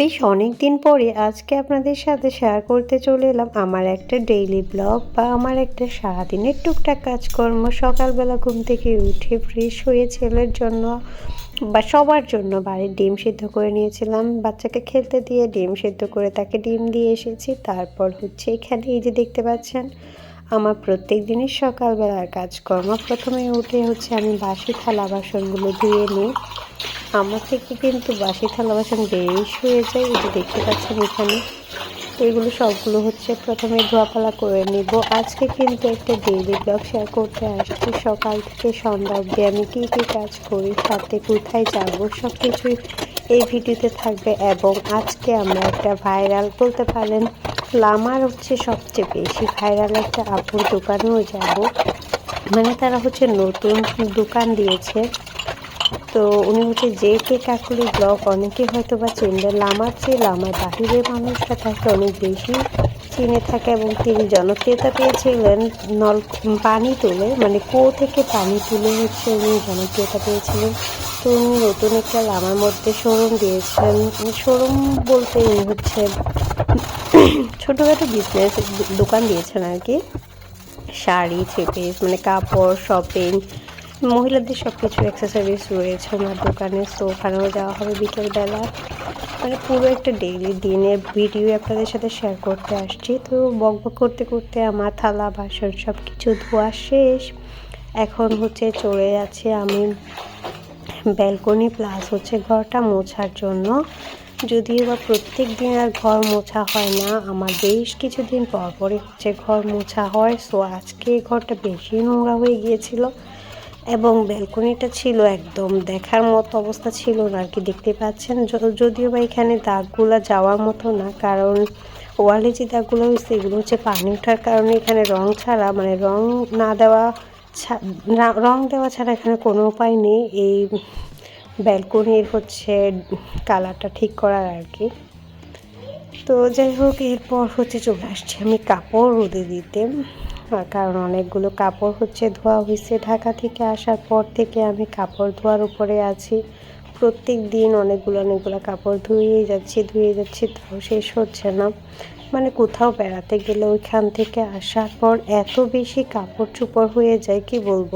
বেশ অনেক দিন পরে আজকে আপনাদের সাথে শেয়ার করতে চলে এলাম আমার একটা ডেইলি ব্লগ বা আমার একটা সারাদিনের টুকটাক কাজকর্ম। সকালবেলা ঘুম থেকে উঠে ফ্রেশ হয়ে ছেলের জন্য বা সবার জন্য বাড়ির ডিম সিদ্ধ করে নিয়েছিলাম। বাচ্চাকে খেলতে দিয়ে ডিম সিদ্ধ করে তাকে ডিম দিয়ে এসেছি। তারপর হচ্ছে এখানে এই যে দেখতে পাচ্ছেন, আমার প্রত্যেক দিনের সকালবেলার কাজকর্ম। প্রথমে উঠে হচ্ছে আমি বাসি থালা বাসনগুলো ধুয়ে নিই। আমার থেকে কিন্তু বাসি থালা বাসন বেশ হয়ে যায় যে দেখতে পাচ্ছেন এখানে। তো এগুলো সবগুলো হচ্ছে প্রথমে ধোয়াপালা করে নিব। আজকে কিন্তু একটা ডেইলি ব্লগ শেয়ার করতে আসছি। সকাল থেকে সন্ধ্যা অবধি আমি কী কী কাজ করি সাথে কোথায় যাব সব কিছুই এই ভিডিওতে থাকবে। এবং আজকে আমরা একটা ভাইরাল বলতে পারেন, লামার হচ্ছে সবচেয়ে বেশি ভাইরাল একটা আপুর দোকানেও যাব। মানে তারা হচ্ছে নতুন দোকান দিয়েছে। উনি হচ্ছে যে কে কাকুলি ব্লগ, অনেকে হয়তো বা চিনবেন লামার চেয়ে লামার বাহিরের মানুষরা তাকে অনেক বেশি চিনে থাকে এবং তিনি জনপ্রিয়তা পেয়েছিলেন নল, পানি তুলে মানে কুয়ো থেকে পানি তুলে হচ্ছে উনি জনপ্রিয়তা পেয়েছিলেন। তো উনি নতুন একটা লামার মধ্যে শোরুম দিয়েছেন। শোরুম বলতে উনি হচ্ছে ছোটোখাটো বিজনেস দোকান দিয়েছেন আর কি। শাড়ি পিস মানে কাপড় শপিং মহিলাদের সব কিছু অ্যাক্সেসরিজ রয়েছে আমার দোকানে সো ওখানেও যাওয়া হবে বিকেলবেলা। মানে পুরো একটা ডেইলি দিনের ভিডিও আপনাদের সাথে শেয়ার করতে আসছি। তো বক বক করতে করতে আমার থালা, বাসন সব কিছু ধোয়া শেষ। এখন হচ্ছে চলে যাচ্ছে আমি ব্যালকনি প্লাস হচ্ছে ঘরটা মোছার জন্য। যদিও বা প্রত্যেক দিন আর ঘর মোছা হয় না, আমার বেশ কিছুদিন পর পরে হচ্ছে ঘর মোছা হয়। সো আজকে ঘরটা বেশি নোংরা হয়ে গিয়েছিল। এবং ব্যালকনিটা ছিল একদম দেখার মতো অবস্থা ছিল না আর কি, দেখতে পাচ্ছেন? যদিও বা এখানে দাগগুলো যাওয়ার মতো না, কারণ ওয়ালে যে দাগগুলো হয়েছে এগুলো হচ্ছে পানি ওঠার কারণে এখানে রং ছাড়া মানে রং না দেওয়া রং দেওয়া ছাড়া এখানে কোনো উপায় নেই। এই ব্যালকনির হচ্ছে কালারটা ঠিক করার আর কি। তো যাই হোক, এরপর হচ্ছে চলে আসছি আমি কাপড় রোদে দিতে। কারণ অনেকগুলো কাপড় হচ্ছে ধোয়া হয়েছে। ঢাকা থেকে আসার পর থেকে আমি কাপড় ধোয়ার উপরে আছি। প্রত্যেক দিন অনেকগুলো অনেকগুলো কাপড় ধুয়ে যাচ্ছি ধুয়ে যাচ্ছি, তাও শেষ হচ্ছে না। মানে কোথাও বেড়াতে গেলে ওইখান থেকে আসার পর এত বেশি কাপড় চুপড় হয়ে যায়, কি বলব?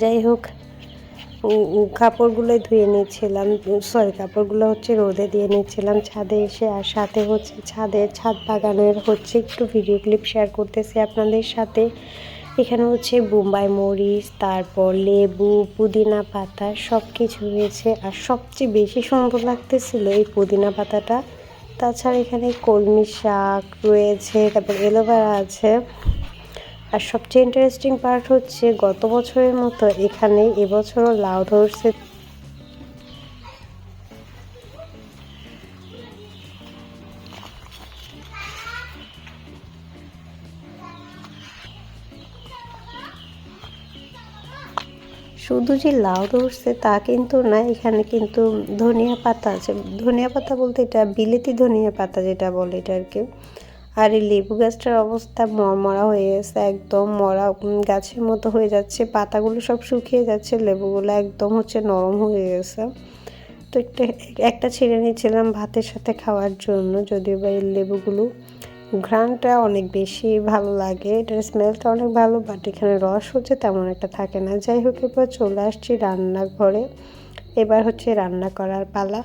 যাই হোক কাপড়গুলো ধুয়ে নিচ্ছিলাম। সরি, কাপড়গুলো হচ্ছে রোদে দিয়ে নিচ্ছিলাম। ছাদে এসে আর সাথে হচ্ছে ছাদের ছাদ বাগানের হচ্ছে একটু ভিডিও ক্লিপ শেয়ার করতেছি আপনাদের সাথে। এখানে হচ্ছে বোম্বাই মরিচ, তারপর লেবু, পুদিনা পাতা সব কিছু রয়েছে। আর সবচেয়ে বেশি সুন্দর লাগতেছিল এই পুদিনা পাতাটা। তাছাড়া এখানে কলমি শাক রয়েছে, তারপর এলোভেরা আছে। আর সবচেয়ে ইন্টারেস্টিং পার্ট হচ্ছে গত বছরের মতো এখানে এবছরও লাউ ধরছে। শুধু যে লাউ ধরছে তা কিন্তু না, এখানে কিন্তু ধনিয়া পাতা আছে। ধনিয়া পাতা বলতে এটা বিলেতি ধনিয়া পাতা যেটা বলে এটা আর কি আর এই লেবু গাছটার অবস্থা মরা হয়ে গেছে, একদম মরা গাছের মতো হয়ে যাচ্ছে, পাতাগুলো সব শুকিয়ে যাচ্ছে, লেবুগুলো একদম হচ্ছে নরম হয়ে গেছে। তো একটা একটা ছেড়ে নিয়েছিলাম ভাতের সাথে খাওয়ার জন্য, যদিও বা এই লেবুগুলো ঘ্রাণটা অনেক বেশি ভালো লাগে, এটার স্মেলটা অনেক ভালো বাট এখানে রস হচ্ছে তেমন একটা থাকে না। যাই হোক, এবার চলে আসছি রান্নাঘরে, এবার হচ্ছে রান্না করার পালা।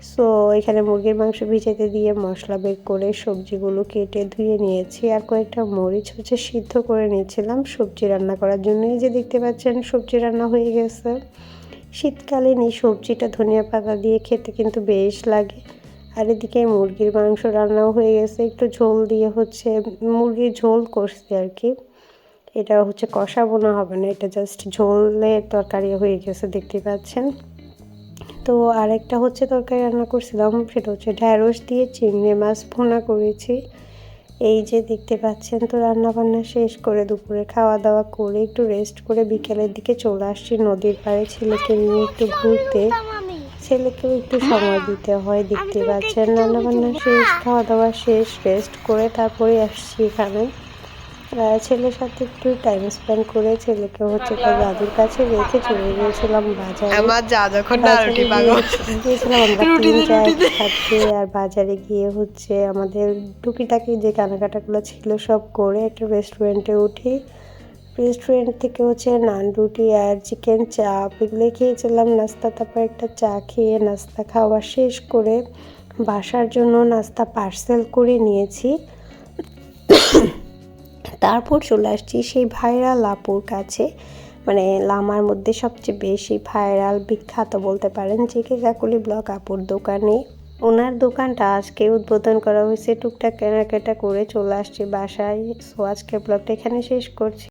সো এখানে মুরগির মাংস ভিজাতে দিয়ে মশলা বের করে সবজিগুলো কেটে ধুয়ে নিয়েছি আর কয়েকটা মরিচ হচ্ছে সিদ্ধ করে নিয়েছিলাম সবজি রান্না করার জন্য। এই যে দেখতে পাচ্ছেন, সবজি রান্না হয়ে গেছে। শীতকালীন এই সবজিটা ধনিয়া পাতা দিয়ে খেতে কিন্তু বেশ লাগে। আর এদিকে মুরগির মাংস রান্নাও হয়ে গেছে। একটু ঝোল দিয়ে হচ্ছে, মুরগির ঝোল করছি আর কি। এটা হচ্ছে কষা বোনা হবে না, এটা জাস্ট ঝোলের তরকারি হয়ে গেছে, দেখতে পাচ্ছেন। তো আরেকটা হচ্ছে তরকারি রান্না করছিলাম সেটা হচ্ছে ঢ্যাঁড়স দিয়ে চিংড়ি মাছ ভুনা করেছি। এই যে দেখতে পাচ্ছেন তো রান্না বান্না শেষ করে দুপুরে খাওয়া দাওয়া করে একটু রেস্ট করে বিকেলের দিকে চলে আসছি নদীর পাড়ে ছেলেকে নিয়ে একটু ঘুরতে। ছেলেকেও একটু সময় দিতে হয়, দেখতে পাচ্ছেন রান্না বান্না শেষ খাওয়া দাওয়া শেষ রেস্ট করে তারপরে আসছি এখানে। ছেলের সাথে একটু টাইম স্পেন্ড করে ছেলেকে হচ্ছে তার দাদুর কাছে রেখে চলে গিয়েছিলাম বাজারে। আমার যা যখন না রুটি গিয়েছিলাম আমরা। একসাথে আর বাজারে গিয়ে হচ্ছে আমাদের টুকিটাকি যে কেনাকাটাগুলো ছিল সব করে একটা রেস্টুরেন্টে উঠি। রেস্টুরেন্ট থেকে হচ্ছে নান রুটি আর চিকেন চাপ এগুলো খেয়েছিলাম। নাস্তা তারপর একটা চা খেয়ে নাস্তা খাওয়া শেষ করে বাসার জন্য নাস্তা পার্সেল করে নিয়েছি। তারপর চলে আসছি সেই ভাইরাল আপুর কাছে। মানে লামার মধ্যে সবচেয়ে বেশি ভাইরাল, বিখ্যাত বলতে পারেন যে কে কাকুলি ব্লক আপুর দোকানে। ওনার দোকানটা আজকে উদ্বোধন করা হয়েছে, টুকটাক কেনাকাটা করে চলে আসছি বাসায়। সো আজকের ব্লগটা এখানে শেষ করছি।